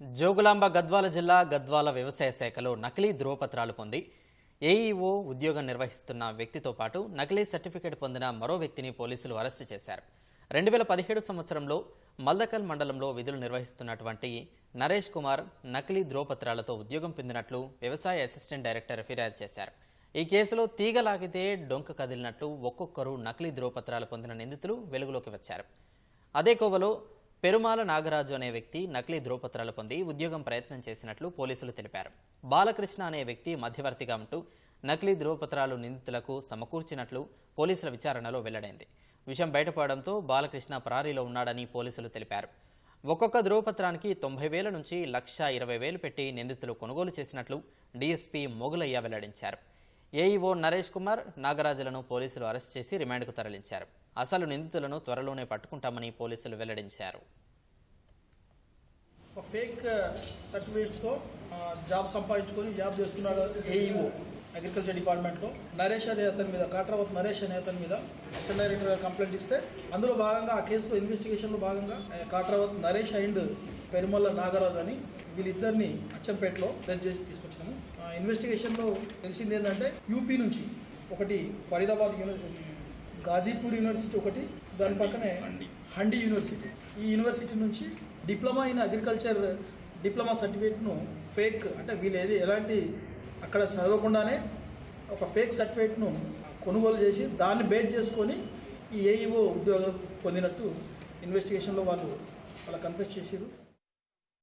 జోగులాంబ గద్వాల జిల్లా గద్వాల వ్యవసాయ శాఖలో నకిలీ ధ్రువపత్రాలు పొంది ఏఈఓ ఉద్యోగం నిర్వహిస్తున్న వ్యక్తితో పాటు నకిలీ సర్టిఫికేట్ పొందిన మరో వ్యక్తిని పోలీసులు అరెస్టు చేశారు. రెండు వేల పదిహేడు సంవత్సరంలో మల్దకల్ మండలంలో విధులు నిర్వహిస్తున్నటువంటి నరేష్ కుమార్ నకిలీ ధ్రువపత్రాలతో ఉద్యోగం పొందినట్లు వ్యవసాయ అసిస్టెంట్ డైరెక్టర్ ఫిర్యాదు చేశారు. ఈ కేసులో తీగ లాగితే డొంక కదిలినట్లు ఒక్కొక్కరు నకిలీ ధ్రువపత్రాలు పొందిన నిందితులు వెలుగులోకి వచ్చారు. అదే కోవలో పెరుమాల నాగరాజు అనే వ్యక్తి నకిలీ ధ్రువపత్రాలు పొంది ఉద్యోగం ప్రయత్నం చేసినట్లు పోలీసులు తెలిపారు. బాలకృష్ణ అనే వ్యక్తి మధ్యవర్తిగా ఉంటూ నకిలీ ధ్రువపత్రాలు నిందితులకు సమకూర్చినట్లు పోలీసుల విచారణలో వెల్లడైంది. విషయం బయటపడడంతో బాలకృష్ణ పరారీలో ఉన్నాడని పోలీసులు తెలిపారు. ఒక్కొక్క ధ్రువపత్రానికి తొంభై వేల నుంచి లక్ష ఇరవై వేలు పెట్టి నిందితులు కొనుగోలు చేసినట్లు డీఎస్పీ మొగులయ్య వెల్లడించారు. ఏఈఓ నరేష్ కుమార్ నాగరాజులను పోలీసులు అరెస్ట్ చేసి రిమాండ్కు తరలించారు. అసలు నిందితులను త్వరలోనే పట్టుకుంటామని పోలీసులు వెల్లడించారు. ఒక ఫేక్ సర్టిఫికేట్స్తో జాబ్ సంపాదించుకొని జాబ్ చేస్తున్నాడు ఏఈఓ అగ్రికల్చర్ డిపార్ట్మెంట్లో నరేష్ అనే అతని మీద కాట్రావత్ నరేష్ అనే అతని మీద అసిస్టెంట్ డైరెక్టర్ గారు కంప్లైంట్ ఇస్తే అందులో భాగంగా ఆ కేసులో ఇన్వెస్టిగేషన్లో భాగంగా కాట్రావత్ నరేష్ అండ్ పెరుమల్ల నాగరాజు అని వీళ్ళిద్దరిని అచ్చంపేటలో ప్రెస్ చేసి తీసుకొచ్చాము ఇన్వెస్టిగేషన్లో తెలిసింది ఏంటంటే యూపీ నుంచి ఒకటి ఫరీదాబాద్ యూనివర్సిటీ గాజీపూర్ యూనివర్సిటీ ఒకటి దాని పక్కనే హండి. యూనివర్సిటీ. ఈ యూనివర్సిటీ నుంచి డిప్లొమా ఇన్ అగ్రికల్చర్ డిప్లొమా సర్టిఫికేట్ను ఫేక్ అంటే వీళ్ళు ఏది ఎలాంటి అక్కడ చదవకుండానే ఒక ఫేక్ సర్టిఫికేట్ను కొనుగోలు చేసి దాన్ని బేస్ చేసుకొని ఈ ఏఈఓ ఉద్యోగం పొందినట్టు ఇన్వెస్టిగేషన్లో వాళ్ళు వాళ్ళ కన్ఫెస్ చేసారు